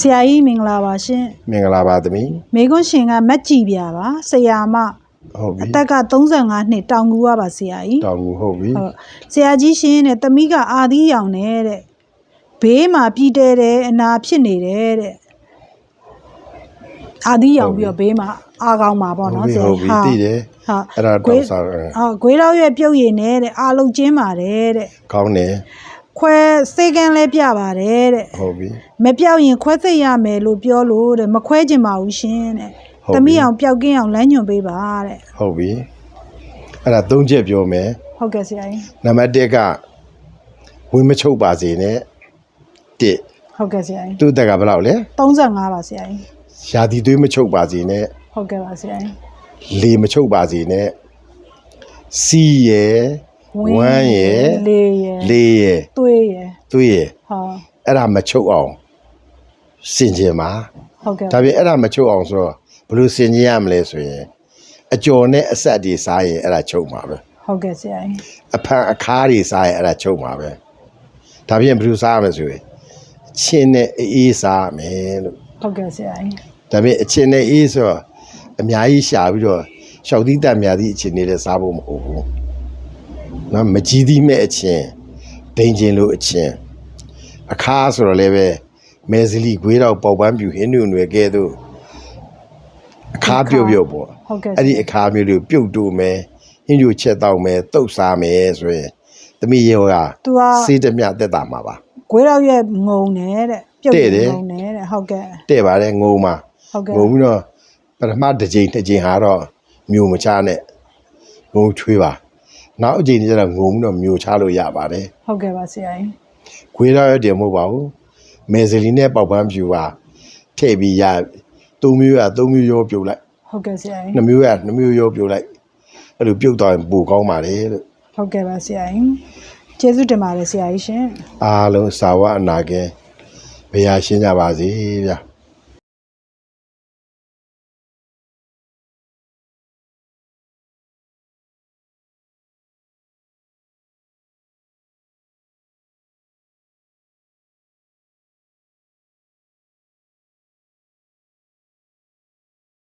ဆရာကြီးမင်္ဂလာပါရှင်မင်္ဂလာပါသမီးမေကွန်းရှင်ကမက်ကြည်ပြပါဆရာမဟုတ်ပြီအသက်က35နှစ်တောင်ကူရပါဆရာကြီးတောင်ကူဟုတ်ပြီဟုတ်ဆရာကြီးရှင်တဲ့တမိကအာသီးရောင်နေတဲ့ဘေးမှာပြည်တဲတယ်အနာဖြစ်နေတယ်တဲ့အာသီးရောင်ပြီးတော့ဘေးမှာအာကောင်းမှာပေါ့ဟုတ်နော်ပြီဆရာဟုတ်ပြီကြီးသိတယ်ဟုတ်အဲ့ဒါဂွေးတော့စားအဲဟုတ်ဂွေးတော့ရဲ့ပြုတ်ရည်နေတဲ့အာလုံးကျင်းပါတယ်တဲ့ကောင်းတယ် ခွဲစေကန်းလဲပြပါတယ်တဲ့ဟုတ်ပြီမပြောက်ရင်ခွဲစိတ်ရမယ်လို့ပြောလို့တဲ့မခွဲကျင်ပါဘူးရှင်တဲ့ဟုတ်တပြီမိအောင်ပျောက်ကင်းအောင်လမ်းညွှန်ပေးပါတဲ့ဟုတ်ပြီအဲ့ဒါသုံးချက်ပြောမယ်ဟုတ်ကဲ့ဆရာကြီးနံပါတ်1ကဝင်းမချုပ်ပါစေနဲ့တစ်ဟုတ်ကဲ့ဆရာကြီးသူ့အသက်ကဘယ်လောက်လဲ35ပါဆရာကြီးရာသီသွေးမချုပ်ပါစေနဲ့ဟုတ်ကဲ့ပါဆရာကြီးလေမချုပ်ပါစေနဲ့စီးရယ် ဝမ်းရယ်လေးရယ်လေရယ်သွေးရယ်သွေးရယ်ဟာအဲ့ဒါမချုပ်အောင်စင်ကြင်ပါဟုတ်ကဲ့ဒါပြင်အဲ့ဒါမချုပ်အောင်ဆိုတော့ဘယ်လိုစင်ကြင်ရမလဲဆိုရင်အကျော်နဲ့အဆက်တွေစားရင်အဲ့ဒါချုပ်မှာပဲဟုတ်ကဲ့ဆရာကြီးအဖန်အခါးတွေစားရင်အဲ့ဒါချုပ်မှာပဲဒါပြင်ဘယ်လိုစားရမလဲဆိုရင်အချင်းနဲ့အေးစားရမယ်လို့ဟုတ်ကဲ့ဆရာကြီးဒါပြင်အချင်းနဲ့အေးဆိုတော့အများကြီးရှာပြီးတော့ရှောက်သီးတက်များသည့်အချင်းတွေလည်းစားဖို့မဟုတ်ဘူး နော်မကြီးသီးမဲ့အချင်းဒိန်ချင်းလို့အချင်းအခါးဆိုတော့လည်းပဲမဲစလီခွေးတော့ပေါက်ပန်းပြူဟင်းနုံတွေကဲသို့အခါးပြုတ်ပြုတ်ပေါ့ဟုတ်ကဲ့အဲ့ဒီအခါမျိုးတွေပြုတ်တူမယ်ဟင်းကျူချက်တောက်မယ်တုတ်စားမယ်ဆိုရင်သမီးရောကသူကစေးတမျှတက်တာမှာပါဂွေးတော့ရဲ့ငုံနေတဲ့ပြုတ်တဲ့တယ်ငုံနေတဲ့ဟုတ်ကဲ့တဲ့ပါတယ်ငုံမှာဟုတ်ကဲ့ငုံပြီးတော့ပထမတစ်ချိန်တစ်ချိန်ဟာတော့မျိုးမချနဲ့ငုံချွေးပါ နောက်အချိန်ကျတော့ငုံပြီးတော့မျိုးချလို့ရပါတယ်ဟုတ်ကဲ့ပါဆရာကြီးခွေးတော့ရတယ်မဟုတ်ပါဘူးမဲစလီနဲ့ပေါက်ပန်းပြူပါထည့်ပြီးရသုံးမျိုးရသုံးမျိုးရောပြုတ်လိုက်ဟုတ်ကဲ့ဆရာကြီးနှစ်မျိုးရနှစ်မျိုးရောပြုတ်လိုက်အဲ့လိုပြုတ်သွားရင်ပိုကောင်းပါတယ်လို့ဟုတ်ကဲ့ပါဆရာကြီးကျေးဇူးတင်ပါတယ်ဆရာကြီးရှင်အားလုံးစာဝအနာကင်းဘုရားရှင်းကြပါစေဗျာ